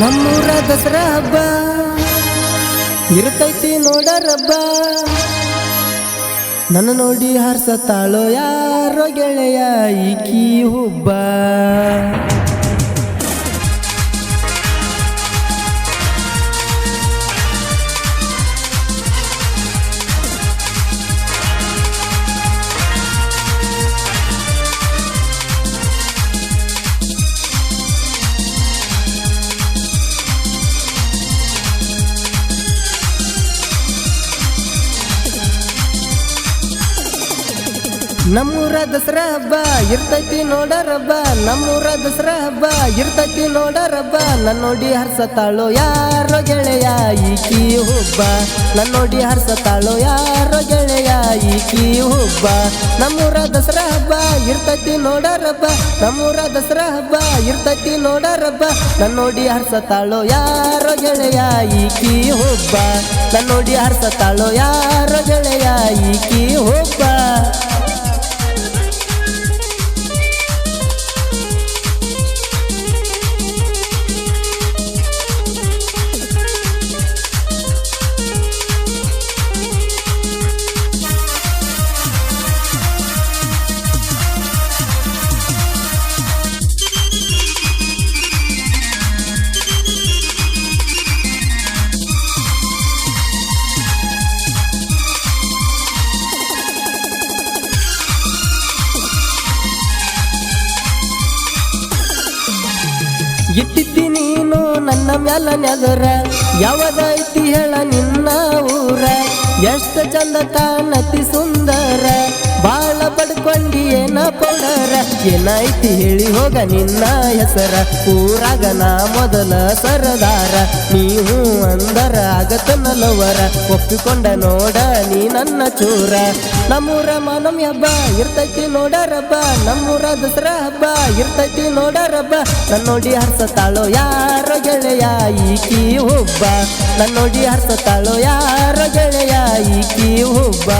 ನಮ್ಮೂರ ದಸರಾ ಹಬ್ಬ. ಇರ್ತೈತಿ ನೋಡರಬ್ಬ ನನ್ನ ನೋಡಿ ಹರ್ಸತಾಳೋ ಯಾರೋ ಗೆಳೆಯ ಈಕಿ ಹುಬ್ಬ. ನಮ್ಮೂರ ದಸರಾ ಹಬ್ಬ ಇರ್ತೈತಿ ನೋಡ ರಬ್ಬ ನಮ್ಮೂರ ದಸರಾ ಹಬ್ಬ ಇರ್ತೈತಿ ನೋಡ ರಬ್ಬ ನನ್ನ ನೋಡಿ ಹರ್ಸತಾಳೋ ಯಾರೋ ಗೆಳೆಯ ಈಕಿ ಹುಬ್ಬ. ನನ್ನ ನೋಡಿ ಹರ್ಸತಾಳೋ ಯಾರೋ ಗೆಳೆಯ ಈಕಿ ಹುಬ್ಬ. ನಮ್ಮೂರ ದಸರಾ ಹಬ್ಬ ಇರ್ತೈತಿ ನೋಡ ರಬ್ಬ ನಮ್ಮೂರ ದಸರಾ ಹಬ್ಬ ಇರ್ತೈತಿ ನೋಡ ರಬ್ಬ ನನ್ನ ನೋಡಿ ಹರ್ಸತಾಳೋ ಯಾರೋ ಗೆಳೆಯ ಈಕಿ ಹುಬ್ಬ. ನನ್ನ ನೋಡಿ ಹರ್ಸತಾಳೋ ಯಾರೋ ಗೆಳೆಯ ಈಕಿ ಹುಬ್ಬ. ನನ್ನ ಮ್ಯಾಲ ನೆದರ ಯಾವದೈತಿ ಹೇಳ ನಿನ್ನ ಊರ. ಎಷ್ಟು ಚಂದ ಕಾಣತಿ ಸುಂದರ. ಬಾಳ ಪಡ್ಕೊಂಡಿ ಏನ ಪೌಡರ? ಏನೈತಿ ಹೇಳಿ ಹೋಗ ನಿನ್ನ ಹೆಸರ. ಊರಾಗ ನಾ ಮೊದಲ ಸರದಾರ. ನೀವು ಅಂದರ ಆಗತ ನಲವರ. ಒಪ್ಪಿಕೊಂಡ ನೋಡ ನೀ ನನ್ನ ಚೂರ. ನಮ್ಮೂರ ಮಾನಮ್ ಹಬ್ಬ ಇರ್ತೈತಿ ನೋಡರಬ್ಬ ನಮ್ಮೂರ ದಸರಾ ಹಬ್ಬ ಇರ್ತೈತಿ ನೋಡರಬ್ಬ ನನ್ನ ನೋಡಿ ಹರ್ಸತಾಳೋ ಯಾರ ಗೆಳೆಯ? ಈಕಿ ಹುಬ್ಬ. ನನ್ನ ನೋಡಿ ಹರ್ಸತಾಳೋ ಯಾರ ಗೆಳೆಯ? ಈಕಿ ಹುಬ್ಬ.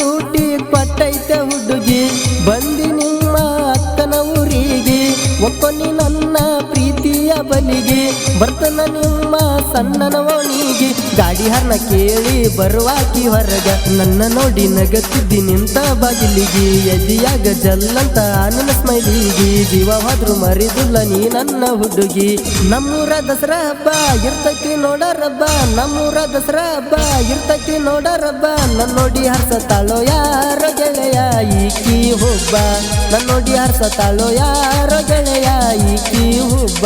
ಸೂಟಿ ಪಟ್ಟೈತೆ ಹುಡುಗಿ. ಬಂದಿ ನಿಮ್ಮ ಅಕ್ಕನ ಊರಿಗೆ. ಒಕ್ಕೊನಿ ನನ್ನ ಪ್ರೀತಿಯ ಬಲಿಗೆ. ಬರ್ತನ ನಿಮ್ಮ ಸಣ್ಣನ ಗಾಡಿ ಹರ್ನ ಕೇಳಿ ಬರುವಾಕಿ ಹೊರಗ. ನನ್ನ ನೋಡಿ ನಗತ್ತಿದ್ದಿ ನಿಂತ ಬಾಗಿಲಿಗೆ. ಎದಿಯಾಗ ಜಲ್ಲಂತ ನನ್ನ ಸ್ಮೈಲಿಗೆ. ಜೀವ ಹೋದ್ರು ಮರಿದಿಲ್ಲ ನೀ ನನ್ನ ಹುಡುಗಿ. ನಮ್ಮೂರ ದಸರಾ ಹಬ್ಬ ಇರ್ತಕ್ಕೆ ನೋಡ ರಬ್ಬ ನಮ್ಮೂರ ದಸರಾ ಹಬ್ಬ ಇರ್ತಕ್ಕೆ ನೋಡ ರಬ್ಬ ನನ್ನ ನೋಡಿ ಹರ್ಸತಾಳೋ ಯಾರ ಗೆಳೆಯ, ಈಕಿ ಹುಬ್ಬ. ನನ್ನ ನೋಡಿ ಹರ್ಸತಾಳೋ ಯಾರ ಗೆಳೆಯ, ಈಕಿ ಹುಬ್ಬ.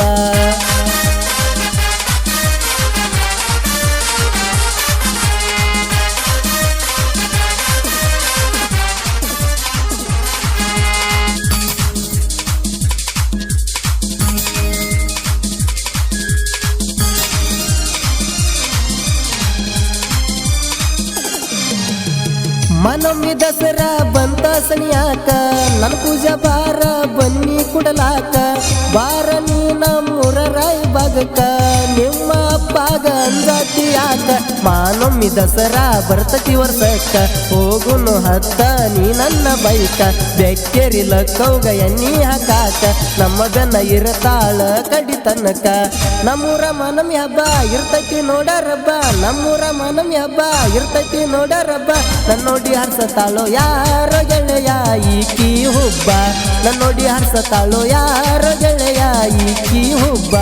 ಮನೊಮ್ಮೆ ದಸರಾ ಬಂತ ಸನಿಯಾಕ ನನ್ನ ಪೂಜಾ ಬಾರ ಬನ್ನಿ ಕುಡಲಾಕ ಬಾರ ನೀ ನಮ್ಮೂರ ರಾಯ ಭಾಗಕ್ಕ ನಿಮ್ಮ ಮಾನೊಮ್ಮೆ ದಸರಾ ಬರ್ತತಿ ವರ್ಷಕ್ಕ. ಹೋಗುನು ಹತ್ತ, ನೀ ನನ್ನ ಬೈಕ. ಬೆಕ್ಕೇರಿ ಲಕ್ಕೌಗ ಎಣ್ಣಿ ಹಾಕಾಕ. ನಮ್ಮ ಜನ ಇರತಾಳ ಕಡಿ ತನಕ ನಮ್ಮೂರ ಮನಮಿ ಹಬ್ಬ ಇರ್ತೈತಿ ನೋಡ ರಬ್ಬ ನಮ್ಮೂರ ಮನಮಿ ಹಬ್ಬ ಇರ್ತೈತಿ ನೋಡ ರಬ್ಬ ನನ್ನ ನೋಡಿ ಹರ್ಸತಾಳೋ ಯಾರೋ ಗೆಳೆಯ ಈಕಿ ಹುಬ್ಬ. ನನ್ನ ನೋಡಿ ಹರ್ಸತಾಳೋ ಯಾರೋ ಗೆಳೆಯ ಈಕಿ ಹುಬ್ಬ.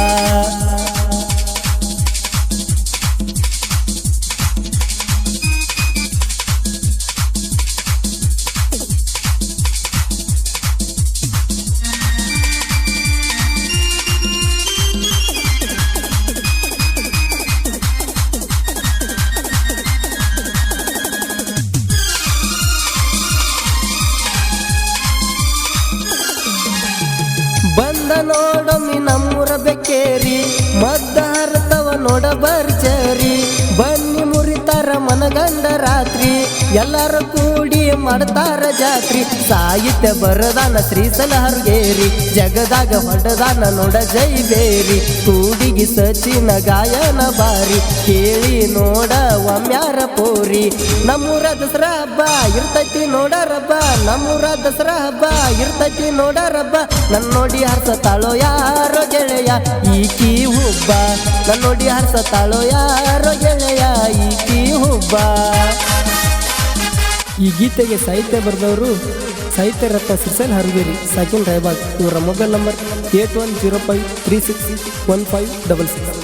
ಬಂದ ನೋಡೊಮ್ಮಿ ನಮ್ಮೂರ ಬೆಕ್ಕೇರಿ ಮದ್ದ ಹರ್ತವ ನೋಡ ಬರ್ಜರಿ ಬನ್ನಿ ಮುರಿತಾರ ಮನಗಂಡ ರಾತ್ರಿ, ಎಲ್ಲರೂ ಕೂಡಿ ಮಾಡ್ತಾರ ಜಾತ್ರಿ. ಸಾಹಿತ್ಯ ಬರದಾನ ಶ್ರೀ ಸಲಹರ್ಗೇರಿ, ಜಗದಾಗ ಹೊಡದಾನ ನೋಡ ಜೈಬೇರಿ ತೂ ಕೂಡಿಗಿ ಗಾಯನ ಬಾರಿ ಕೇಳಿ ನೋಡ ಒಮ್ಯಾರ ಪೋರಿ. ನಮ್ಮೂರ ದಸರಾ ಹಬ್ಬ ಇರ್ತೈತಿ ನೋಡ ರಬ್ಬ ನಮ್ಮೂರ ದಸರಾ ಹಬ್ಬ ಇರ್ತೈತಿ ನೋಡ ರಬ್ಬ ನನ್ ನೋಡಿ ಹರ್ಸತಾಳೋ ಯಾರೋ ಗೆಳೆಯ, ಈಕಿ ಹುಬ್ಬ. ನನ್ನ ನೋಡಿ ಹರ್ಸತಾಳೋ ಯಾರೋ ಗೆಳೆಯ, ಈಕಿ ಹುಬ್ಬ. ಈ ಗೀತೆಗೆ ಸಾಹಿತ್ಯ ಬರೆದವರು ಸಾಹಿತ್ಯ ರತ್ನ ಸಿರ್ಸಲ್ ಹರಗೇರಿ ಸಾಕಿನ್ ರಾಯಬಾಗ್. ಇವರ mobile number eight one zero five three six one five double six.